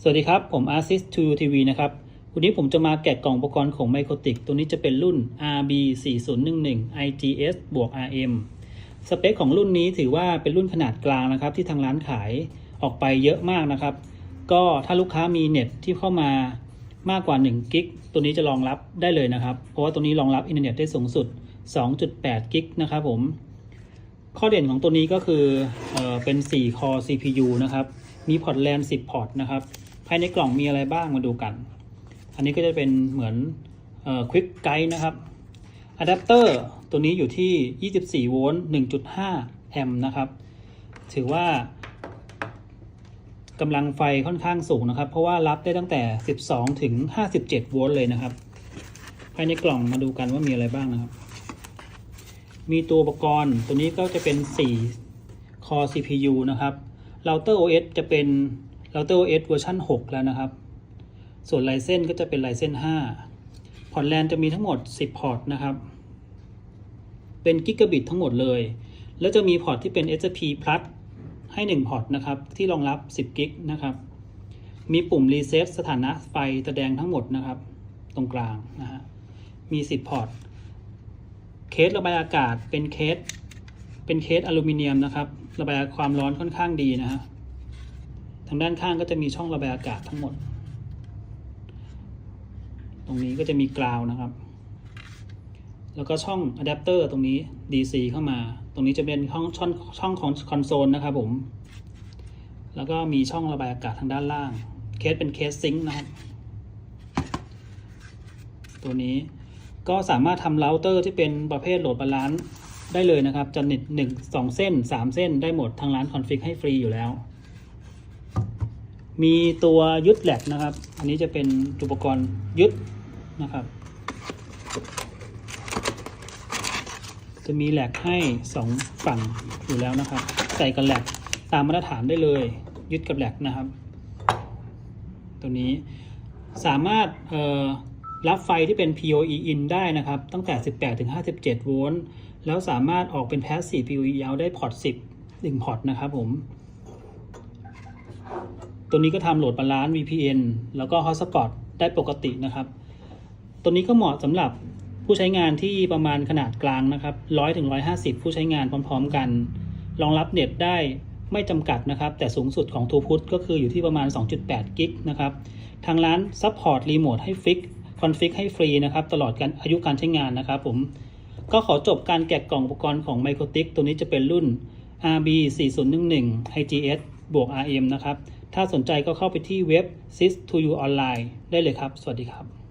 สวัสดีครับ ผม Arsis 2 TV นะครับ วันนี้ผมจะมาแกะกล่องอุปกรณ์ของ Microtik ตัวนี้จะเป็นรุ่น RB 4011 IGS บวก RM สเปคของรุ่นนี้ถือว่าเป็นรุ่นขนาดกลางนะครับ ที่ทางร้านขายออกไปเยอะมากนะครับ ก็ถ้าลูกค้ามีเน็ตที่เข้ามามากกว่า1กิกตัวนี้จะรองรับได้เลยนะครับ เพราะว่าตัวนี้รองรับอินเทอร์เน็ตได้สูงสุด 2.8กิกนะครับผม ข้อเด่นของตัวนี้ก็คือเออเป็น4 core CPU นะครับ มีพอร์ตแลน10 พอร์ตนะครับ ภายในกล่องมีอะไรบ้างมาดูกัน อันนี้ก็จะเป็นเหมือนเอ่อ Quick Guide นะครับอะแดปเตอร์ตัวนี้อยู่ที่ 24 โวลต์ 1.5 แอมป์นะครับ ถือว่ากำลังไฟค่อนข้างสูงนะครับ เพราะว่ารับได้ตั้งแต่ 12 ถึง 57 โวลต์เลยนะครับ ภายในกล่องมาดูกันว่ามีอะไรบ้างนะครับ มีตัวอุปกรณ์ตัวนี้ก็จะเป็น4 Core CPU นะครับ Router OS จะเป็น Router OS เวอร์ชัน6 แล้วนะครับ ส่วนไลเซนก็จะเป็นไลเซน5 พอร์ตแลนจะมีทั้งหมด 10 พอร์ตนะครับ เป็นกิกะบิตทั้งหมดเลย แล้วจะมีพอร์ตที่เป็น SP Plus ให้ 1 พอร์ตนะครับ ที่รองรับ 10 กิกนะครับ มีปุ่มรีเซ็ตสถานะไฟแสดงทั้งหมดนะครับ ตรงกลางนะฮะ มี 10 พอร์ต เคสระบายอากาศเป็นเคส เป็นเคสอลูมิเนียมนะครับ ระบายความร้อนค่อนข้างดีนะฮะางด้านข้างก็จะมีช่องระบายอากาศทั้งหมด ตรงนี้ก็จะมีกราวนะครับ แล้วก็ช่องอะแดปเตอร์ตรงนี้ DC เข้ามา ตรงนี้จะเป็นช่องช่องช่องของคอนโซลนะครับผม แล้วก็มีช่องระบายอากาศทางด้านล่าง เคสเป็นเคสซิงค์นะครับ ตัวนี้ก็สามารถทำเราเตอร์ที่เป็นประเภทโหลดบาลานซ์ได้เลยนะครับจะหนึ่งสองเส้นสามเส้นได้หมดทางร้านคอนฟิกให้ฟรีอยู่แล้ว มีตัวยึดแหลกนะครับ อันนี้จะเป็นอุปกรณ์ยึดนะครับ จะมีแหลกให้สองฝั่งอยู่แล้วนะครับ ใส่กับแหลกตามมาตรฐานได้เลย ยึดกับแหลกนะครับ ตัวนี้สามารถรับไฟที่เป็น PoE in ได้นะครับ ตั้งแต่ 18ถึง57 โวลต์ แล้วสามารถออกเป็น passive PoE out ได้พอร์ต 10 1 พอร์ตนะครับผม ตัวนี้ก็ทำโหลดบาลานซ์ VPN แล้วก็ Hotspot ได้ปกตินะครับ ตัวนี้ก็เหมาะสำหรับผู้ใช้งานที่ประมาณขนาดกลางนะครับ100ถึง150ผู้ใช้งานพร้อม ๆ กัน รองรับเน็ตได้ไม่จำกัดนะครับ แต่สูงสุดของ t o p u t ก็คืออยู่ที่ประมาณ 2.8 กิกนะครับ ทางร้านซัพพอร์ตรีโมทให้ฟิกคอนฟิกให้ฟรีนะครับ ตลอดการอายุการใช้งานนะครับผม ก็ขอจบการแกะกล่องอุปกรณ์ของ m i c r o t i c ตัวนี้จะเป็นรุ่น RB 4011 IGS บวก RM นะครับ ถ้าสนใจก็เข้าไปที่เว็บ sys2u online ได้เลยครับ สวัสดีครับ